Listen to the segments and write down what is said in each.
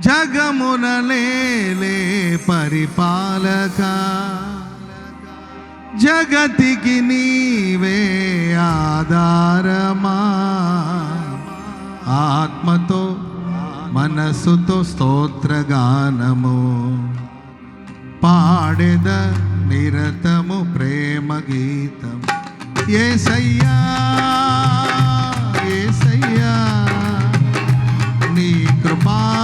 జగమునలేలే పరిపాలక. జగతికి నీవే ఆధారమా. ఆత్మతో మనసుతో స్తోత్రగానము. పాడెద నిరతము ప్రేమ గీతం. ఏసయ్యా ఏసయ్యా నీ కృపా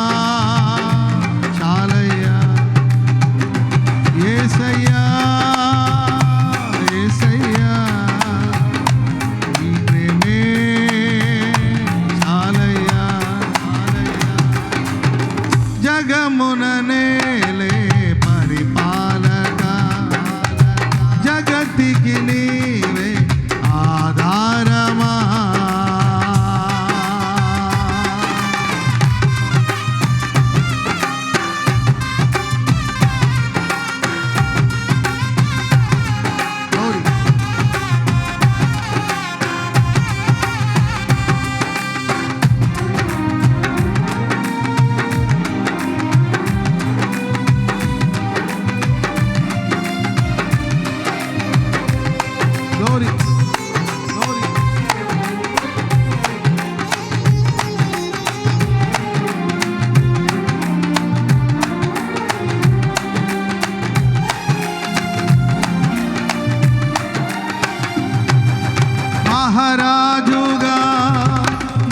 రాజుగా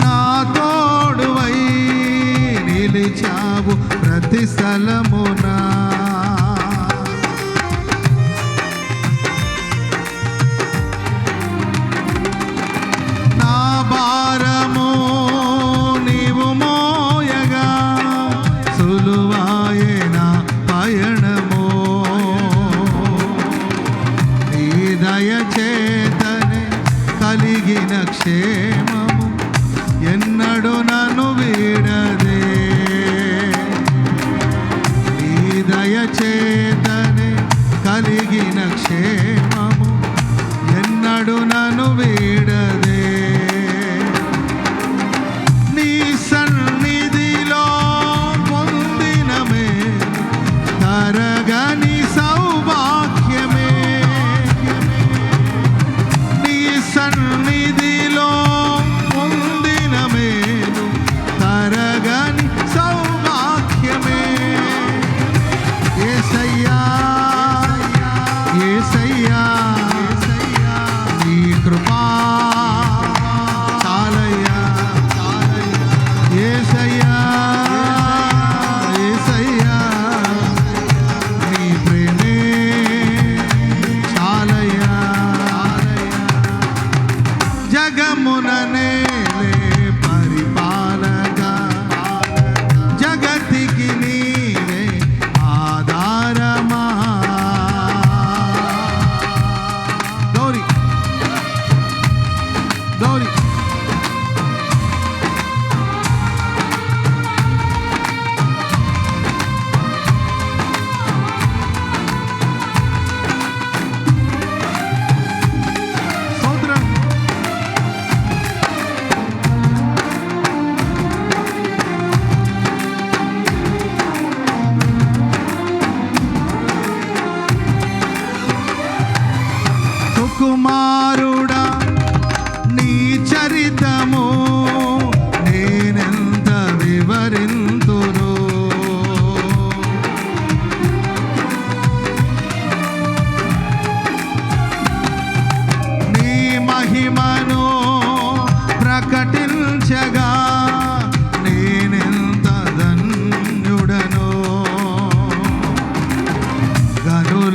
నా తోడువై నిలిచావు ప్రతి సలమునా gente.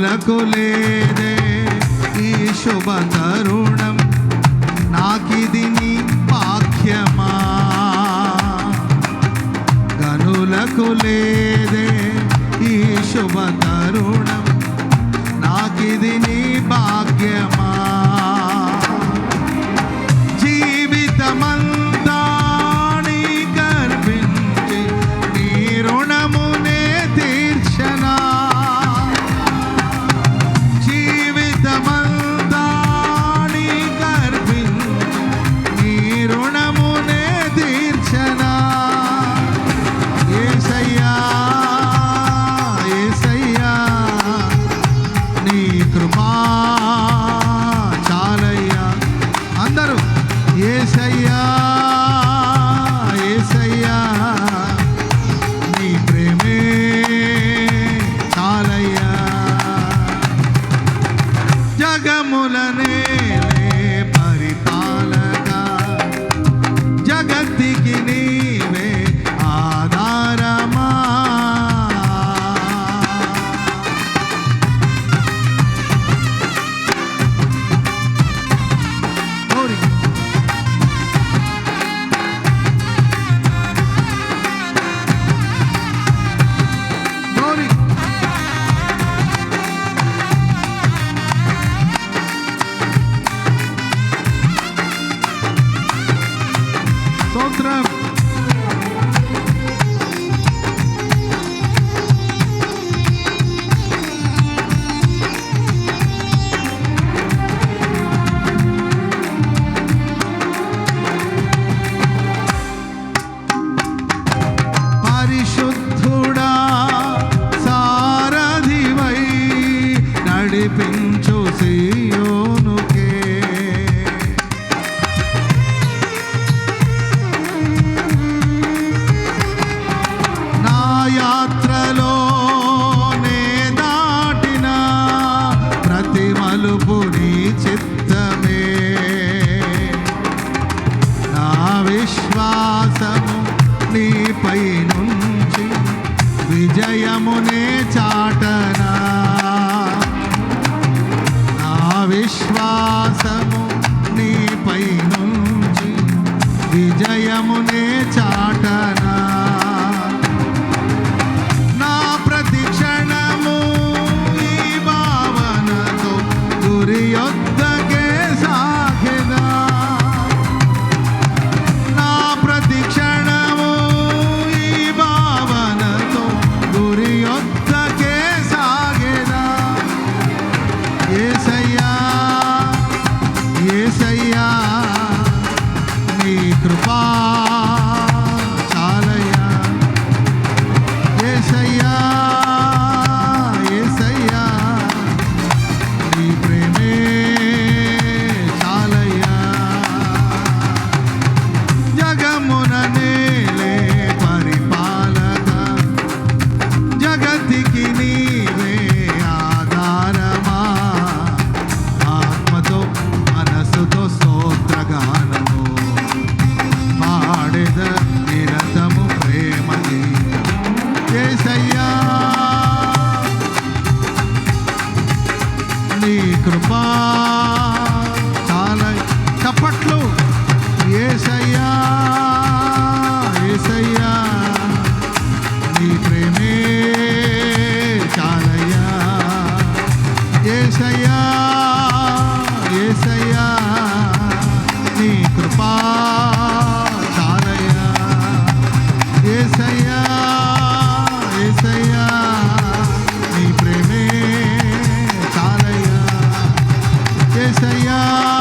మనకు లేదే. ఈ శుభ తరుణం నాకిది నీ వాక్యమా గనులకు లే you. Sarah. ni krupa. César.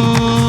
you.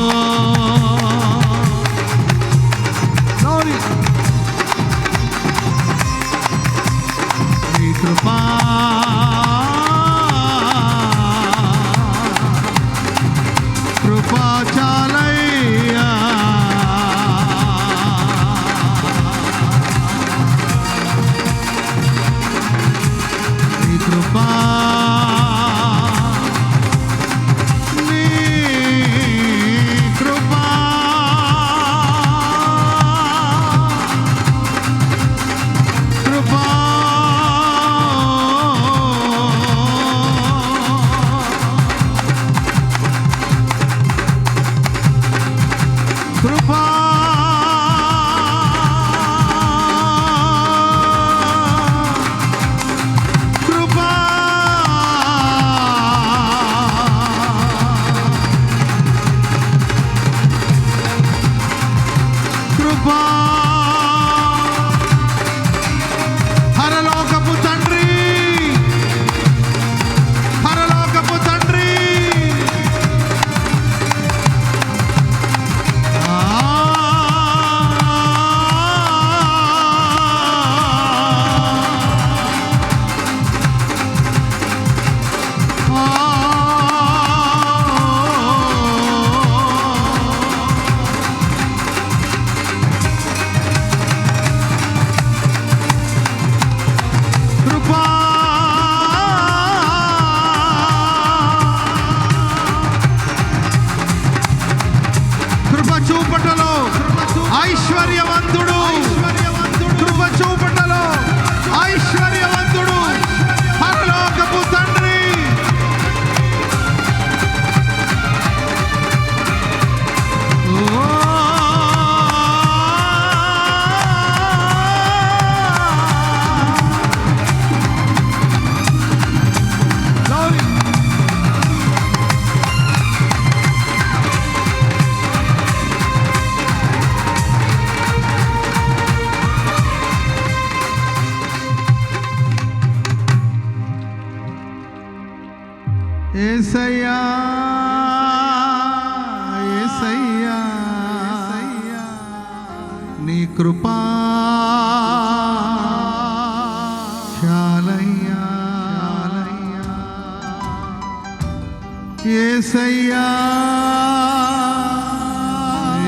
ఏసయ్యా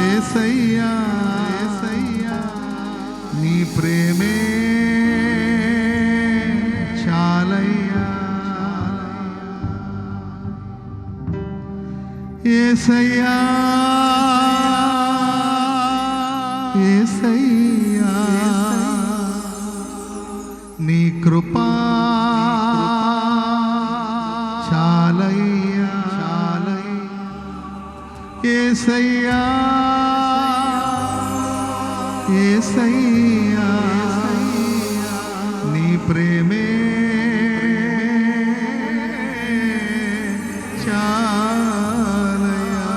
ఏసయ్యా ఏసయ్యా నీ ప్రేమే చాలయ్యా ఏసయ్యా ఏసయ్యా ఏసయ్యా నీ ప్రేమే చాలయ్యా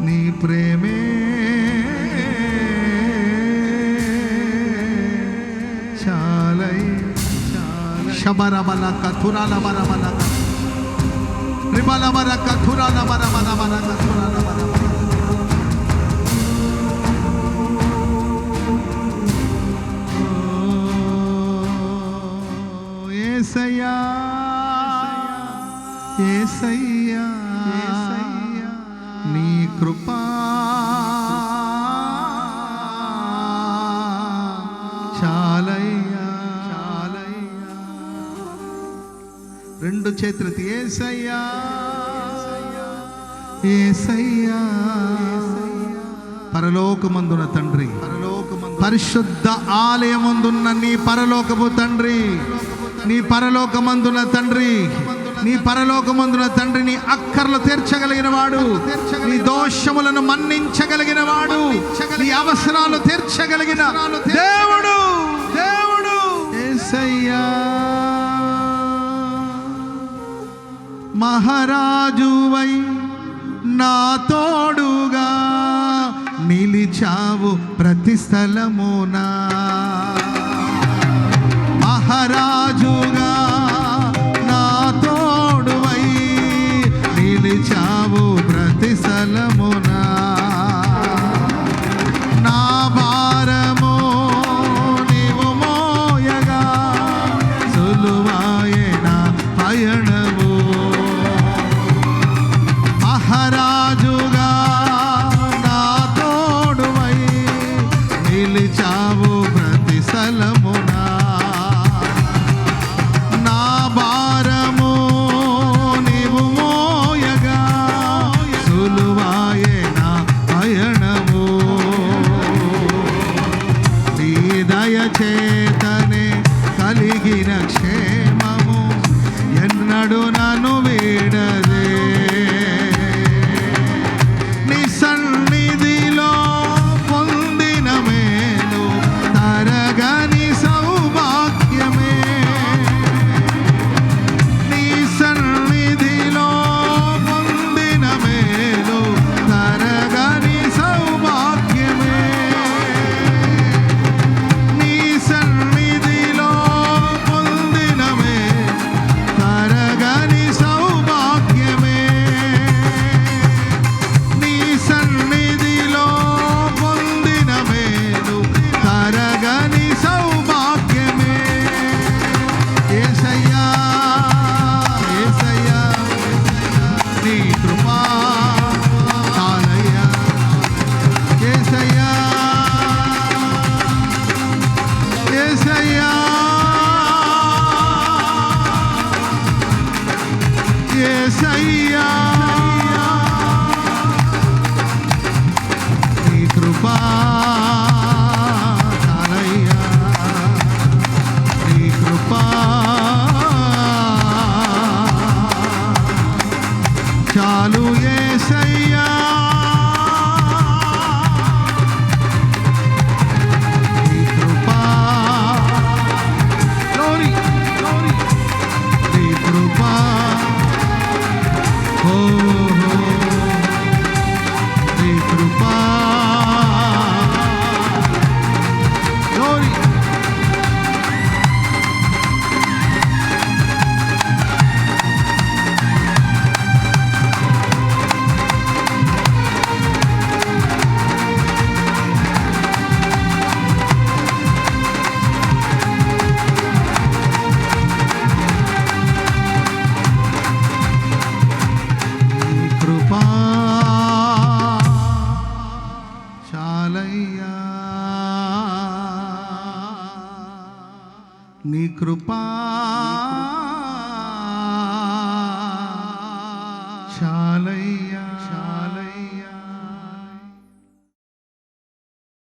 నీ ప్రేమే చాలై శబర బల కథురాల బర Ribala baraka, turana barama, barama, barama. ఏసయ్యా ఏసయ్యా. పరలోకమందున తండ్రి పరిశుద్ధ ఆలయమందున్న నీ పరలోకపు తండ్రి నీ పరలోకమందున తండ్రి నీ పరలోకమందున తండ్రి నీ అక్కర్లు తీర్చగలిగిన వాడు నీ దోషములను మన్నించగలిగిన వాడు నీ అవసరాలు తీర్చగలిగిన దేవుడు. దేవుడు. యేసయ్యా మహారాజువై నా తోడుగా నిలిచావు ప్రతి స్థలమునా. మహారాజు